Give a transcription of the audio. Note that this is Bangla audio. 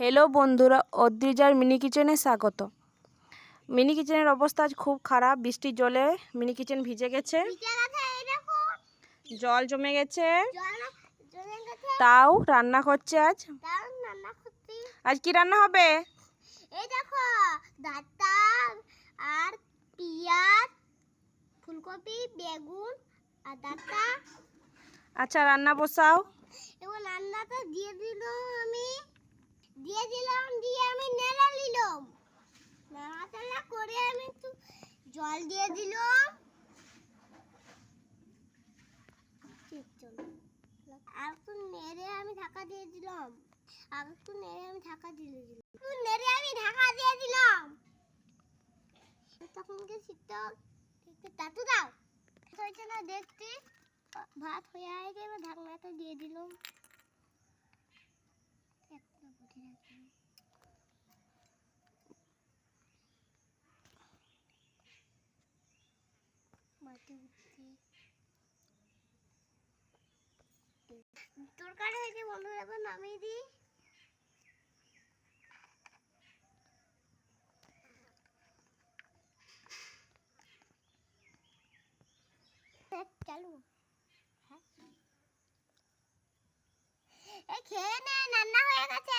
হ্যালো বন্ধুরা অদ্রিজার মিনি কিচেনে স্বাগত। মিনি কিচেনের অবস্থা আজ খুব খারাপ বৃষ্টির জলে মিনি কিচেন ভিজে গেছে। জল জমে গেছে। তাও রান্না করছে আজ। আজ কি রান্না হবে? এই দেখো ডাটা আর পেঁয়াজ ফুলকপি বেগুন আর ডাটা। আচ্ছা রান্না বসাও। রান্নাটা দিয়ে আমি দিয়ে দিলাম দিয়ে আমি নেড়ে নিলাম নাড়াচাড়া করে আমি একটু জল দিয়ে দিলাম আর একটু নেড়ে আমি ঢাকা দিয়ে দিলাম। নেড়ে আমি ঢাকা নেড়ে আমি ঢাকা দিয়ে দিলাম। তখন কি দাও। দেখতে। ভাত হয়ে এবার ঢাকনাটা দিয়ে দিলাম। মাটি তরকারি হয়েছে বন্ধুরা এবার নামিয়ে দিই। চালু। হ্যাঁ। খেয়ে নে রান্না হয়ে গেছে।